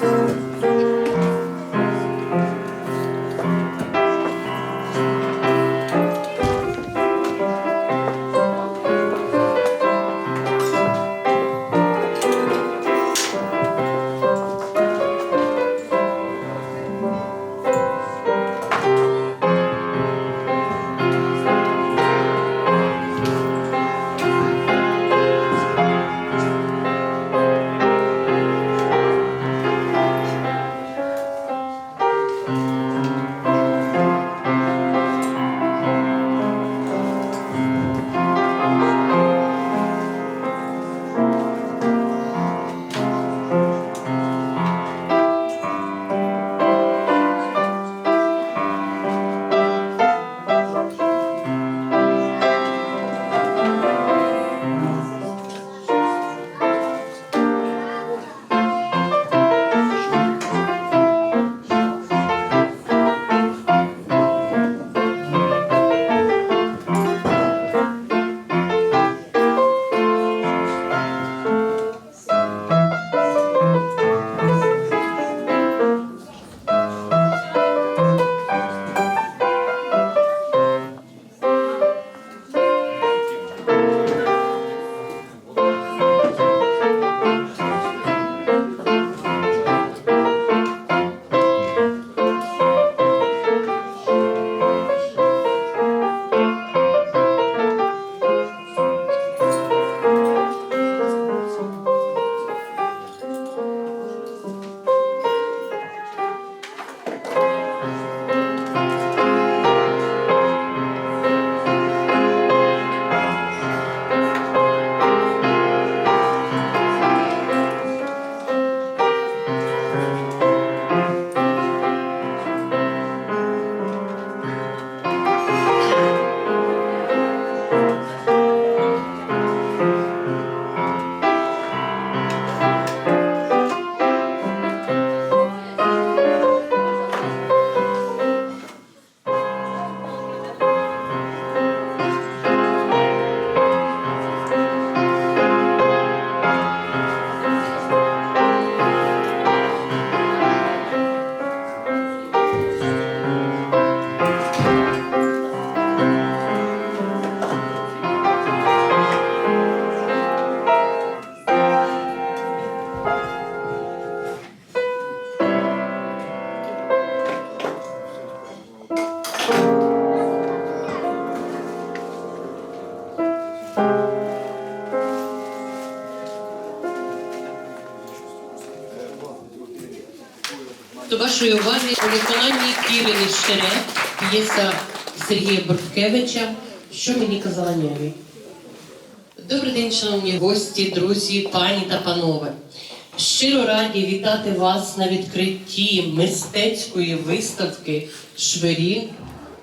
До вашої уваги у виконанні Кірини Щере п'єса Сергія Борткевича Що мені казала Няві. Добрий день, шановні гості, друзі, пані та панове. Щиро раді вітати вас на відкритті мистецької виставки Швері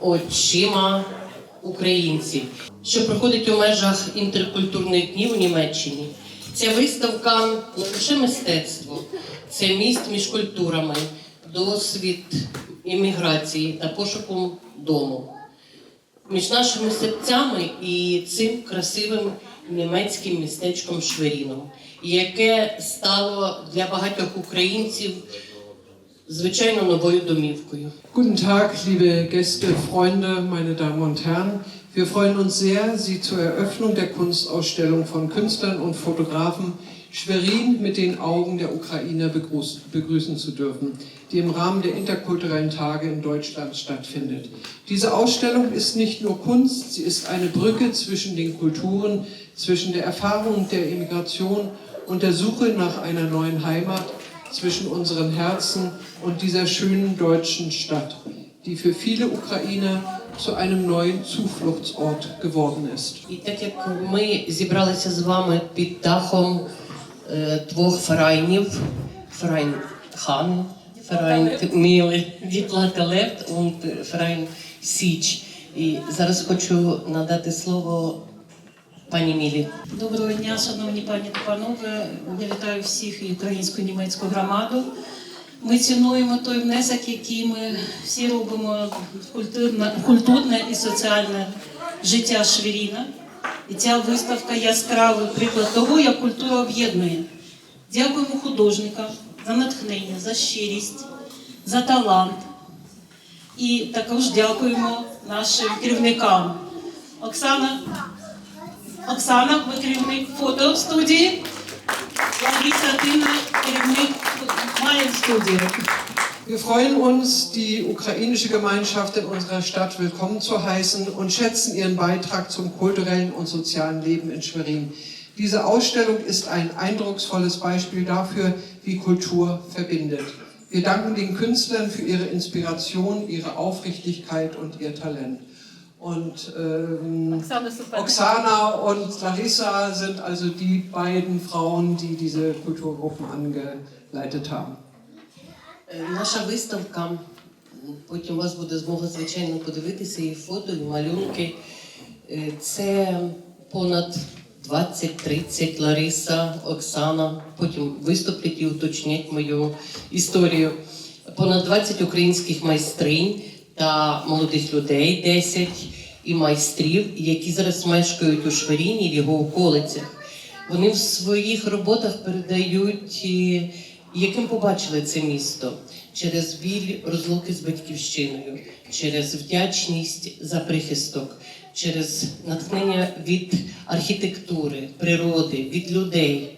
очима українців, що проходить у межах інтеркультурних днів у Німеччині. Ця виставка не лише мистецтво, це міст між культурами, досвід імміграції та пошуком дому між нашими серцями і цим красивим німецьким містечком Шверіном, яке стало для багатьох українців звичайно новою домівкою. Guten Tag, liebe Gäste, Freunde, meine Damen und Herren. Wir freuen uns sehr, Sie zur Eröffnung der Kunstausstellung von Künstlern und Fotografen Schwerin mit den Augen der Ukrainer begrüßen, begrüßen zu dürfen, die im Rahmen der interkulturellen Tage in Deutschland stattfindet. Diese Ausstellung ist nicht nur Kunst, sie ist eine Brücke zwischen den Kulturen, zwischen der Erfahrung der Immigration und der Suche nach einer neuen Heimat, zwischen unseren Herzen und dieser schönen deutschen Stadt, die für viele Ukrainer zu einem neuen Zufluchtsort geworden ist. І так як ми зібралися з вами під дахом е, двох фрайнів, фрайн хан, фрайн Міли, Діплата Лепт und фрайн Січ. І зараз хочу надати слово пані Мілі. Доброго дня, шановні пані та панове. Я вітаю всіх і українську і німецьку громаду. Ми цінуємо той внесок, який ми всі робимо в культурне, культурне і соціальне життя Швіріна. І ця виставка яскравий приклад того, як культура об'єднує. Дякуємо художникам, за натхнення, за щирість, за талант. І також дякуємо нашим керівникам. Оксана, Оксана, ви керівник фото студії. Лариса Тина, керівник Маєн студії. Wir freuen uns, die ukrainische Gemeinschaft in unserer Stadt willkommen zu heißen und schätzen ihren Beitrag zum kulturellen und sozialen Leben in Schwerin. Diese Ausstellung ist ein eindrucksvolles Beispiel dafür, wie Kultur verbindet. Wir danken den Künstlern für ihre Inspiration, ihre Aufrichtigkeit und ihr Talent. Und ähm, Oksana, und Larissa sind also die beiden Frauen, die diese Kulturgruppen angeleitet haben. Е, Наша виставка, потім у вас буде змога, звичайно, подивитися і фото, і малюнки. Е, Це понад 20-30 Лариса, Оксана. Потім виступлять і уточнять мою історію. Понад 20 українських майстринь та молодих людей, 10 і майстрів, які зараз мешкають у Шверіні в його околицях. Вони в своїх роботах передають, е, яким побачили це місто через біль розлуки з батьківщиною, через вдячність за прихисток, через натхнення від архітектури, природи, від людей.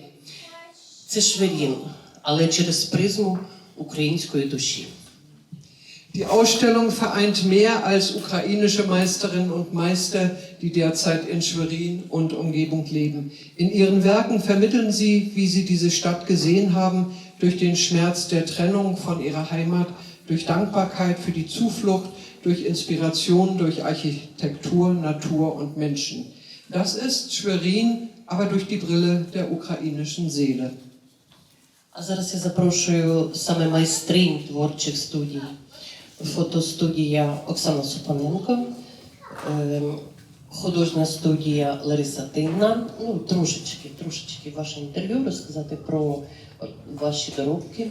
Це Шверін, але через призму української душі. Die Ausstellung vereint mehr als ukrainische Meisterinnen und Meister, die derzeit in Schwerin und Umgebung leben. In ihren Werken vermitteln sie, wie sie diese Stadt gesehen haben, durch den Schmerz der Trennung von ihrer Heimat, durch Dankbarkeit für die Zuflucht, durch Inspiration, durch Architektur, Natur und Menschen. Das ist Schwerin, aber durch die Brille der ukrainischen Seele. А зараз я запрошую саме майстринь творчих студій. Фотостудія Оксана Супаненко, ем, художня студія Лариса Тинна. Ну, трошечки, трошечки ваше інтерв'ю розказати про е, ваші доробки,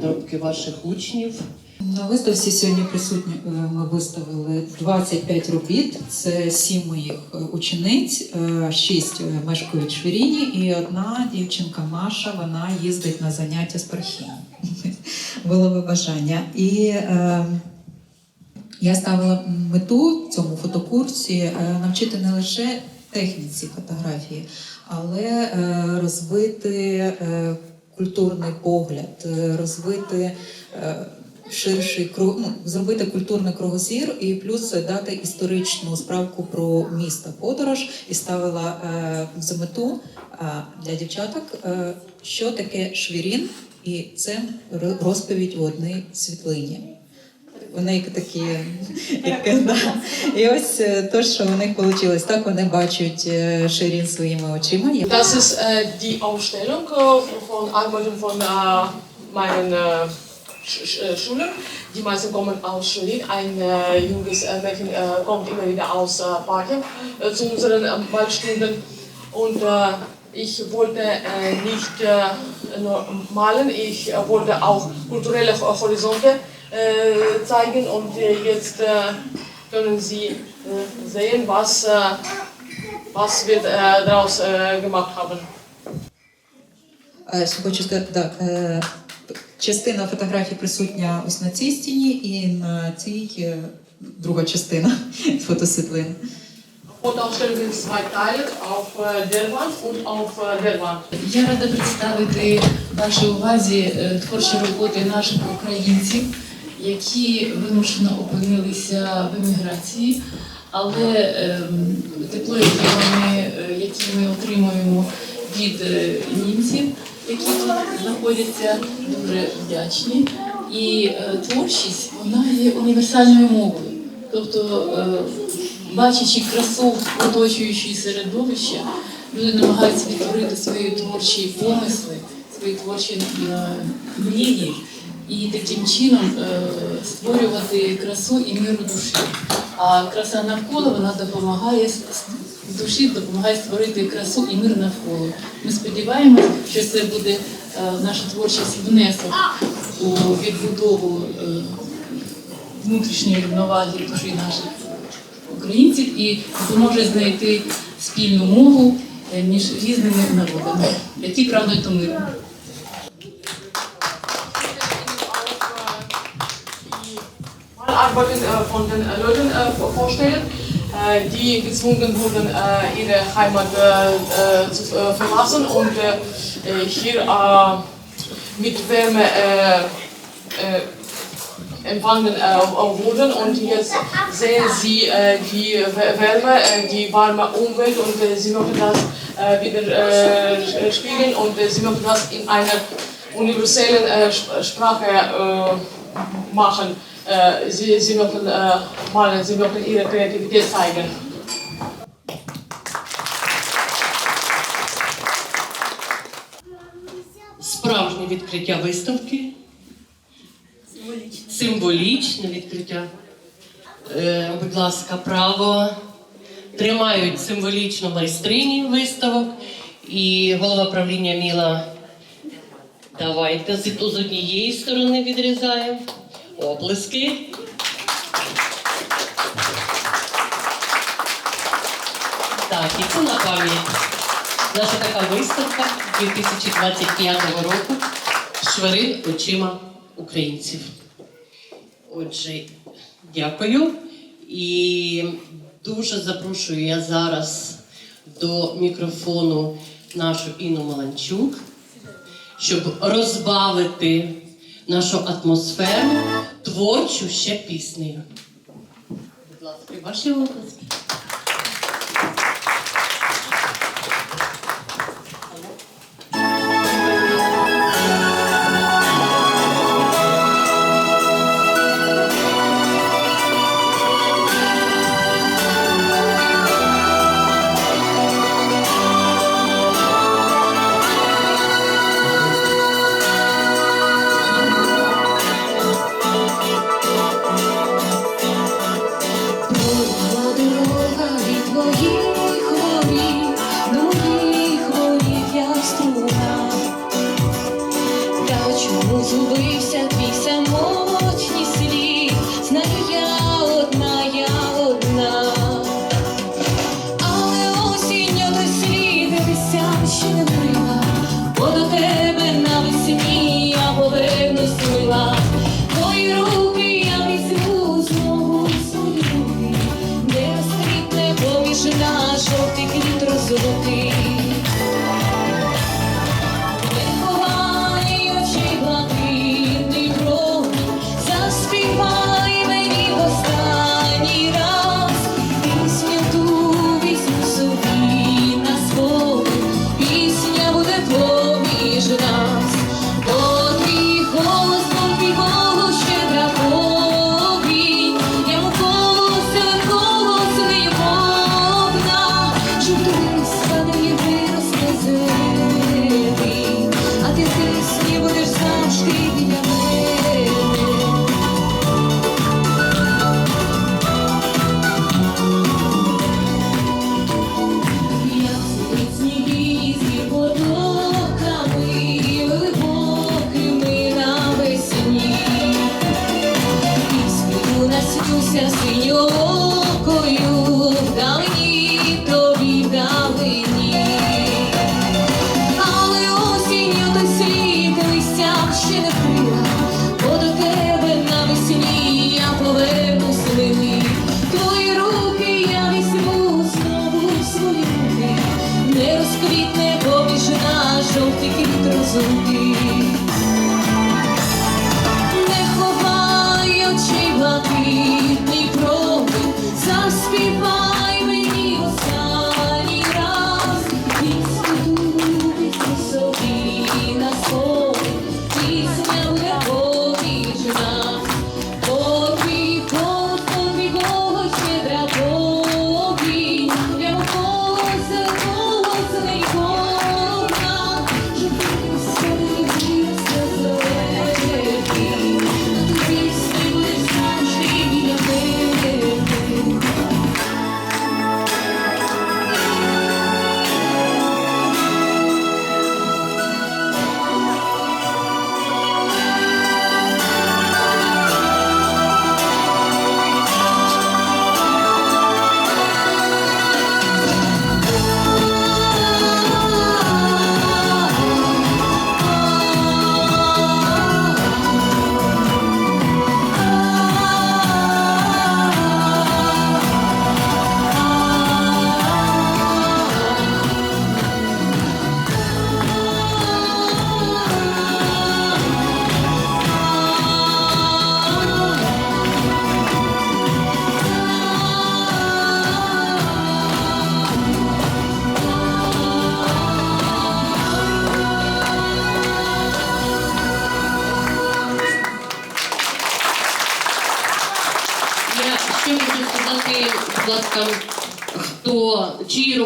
доробки ваших учнів. На виставці сьогодні присутні е, ми виставили 25 робіт. Це сім моїх е, учениць, е, шість мешкають в Швіріні, і одна дівчинка Маша, вона їздить на заняття з пархіном. Було би бажання. І е, я ставила мету в цьому фотокурсі навчити не лише техніці фотографії, але е, розвити е, культурний погляд, е, розвити ширший ну, зробити культурний кругозір і плюс дати історичну справку про місто подорож і ставила за мету для дівчаток, що таке швірін, і це розповідь в одній світлині. Вони такі, як, да. І ось е, то, що у них вийшло, так вони бачать е, ширін своїми очима. Я Das ist äh, die Ausstellung äh, von Arbeiten von äh, meinen äh, Sch Sch äh, Schülern. Die meisten kommen aus Schwerin. Ein äh, junges äh, Mädchen äh, kommt immer wieder aus äh, Parchim äh, zu unseren äh, Ballstunden. Und äh, ich wollte äh, nicht äh, nur malen, ich äh, wollte auch kulturelle Ho- Horizonte äh, zeigen. Und äh, jetzt äh, können Sie äh, sehen, was, äh, was wir äh, daraus äh, gemacht haben. Е, хочу сказати, да, е, частина фотографій присутня ось на цій стіні, і на цій е, друга частина фотосвітлин. Fotoausstellung in auf äh, der Wand und auf der Wand. Я рада представити вашій увазі е, творчі роботи наших українців, які вимушено опинилися в еміграції, але ем, тепло, яке ми, е, які ми отримуємо від е, німців, які тут знаходяться, дуже вдячні. І е, творчість вона є універсальною мовою. Тобто, бачачи красу оточуючої середовища, люди намагаються відтворити свої творчі помисли, свої творчі мрії і таким чином е, створювати красу і миру душі. А краса навколо вона допомагає душі, допомагає створити красу і мир навколо. Ми сподіваємося, що це буде е, наша творчість внесок у відбудову е, внутрішньої рівноваги душі наших українців і допоможе знайти спільну мову між різними народами, які прагнуть до миру. Arbeiten äh, von den äh, Leuten äh, vorstellen, die gezwungen wurden, ihre Heimat zu verlassen und hier mit Wärme empfangen wurden und jetzt sehen sie die Wär- Wärme, die warme Umwelt und sie möchten das wieder spiegeln und sie möchten das in einer universellen Sp- Sprache machen. Äh, sie, sie möchten äh, malen, sie möchten ihre Kreativität zeigen. Справжнє відкриття виставки. Символічне відкриття. Е, будь ласка, право. Тримають символічно майстрині виставок. І голова правління Міла. Давайте з, з однієї сторони відрізаємо. Оплески. Так, і це на пам'ять. Наша така виставка 2025 року Швари очима українців. Отже, дякую. І дуже запрошую я зараз до мікрофону нашу Інну Маланчук, щоб розбавити нашу атмосферу творчу ще піснею. Будь ласка, ваші оплески.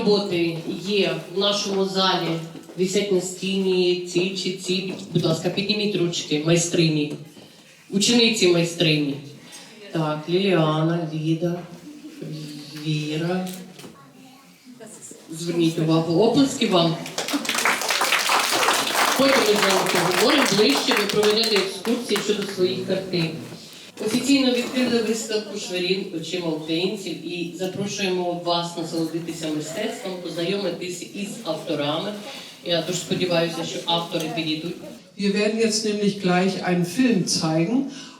Роботи є в нашому залі, висять на стіні, ці чи ці. Будь ласка, підніміть ручки, майстрині. Учениці майстрині. Так, Ліліана, Ліда, Віра. Зверніть увагу, оплески вам. Потім ми з вами поговоримо ближче, ви проведете екскурсії щодо своїх картин. Офіційно відкрили виставку швирін очима українців і запрошуємо вас насолодитися мистецтвом, познайомитися із авторами. Я дуже сподіваюся, що автори підійдуть. Wir werden jetzt nämlich gleich einen Film zeigen,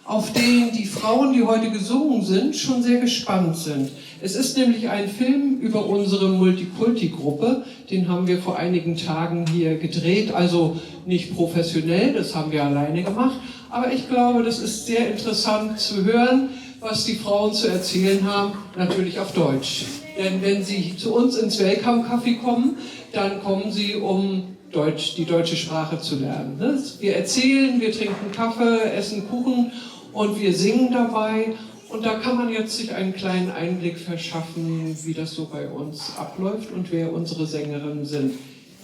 auf den die Frauen, die heute gesungen sind, schon sehr gespannt sind. Es ist nämlich ein Film über unsere Multikulti-Gruppe. Den haben wir vor einigen Tagen hier gedreht. Also nicht professionell, das haben wir alleine gemacht. aber ich glaube, das ist sehr interessant zu hören, was die Frauen zu erzählen haben. Natürlich auf Deutsch. Denn wenn sie zu uns ins Welcome-Café kommen, dann kommen sie, um Deutsch, die deutsche Sprache zu lernen. ne? Wir erzählen, wir trinken Kaffee, essen Kuchen und wir singen dabei. Und da kann man jetzt sich einen kleinen Einblick verschaffen, wie das so bei uns abläuft und wer unsere Sängerinnen sind.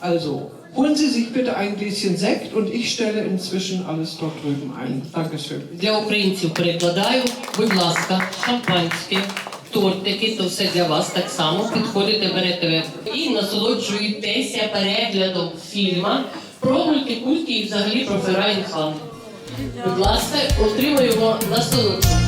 Also, holen Sie sich bitte ein Gläschen Sekt und ich stelle inzwischen alles dort drüben ein. Dankeschön. Для українців перекладаю, будь ласка, шампанське, тортики, то все для вас так само. Підходите, берете і насолоджуєтеся переглядом фільма про мультикульті і взагалі про Ферайн Хан. Будь ласка, отримуємо насолоду.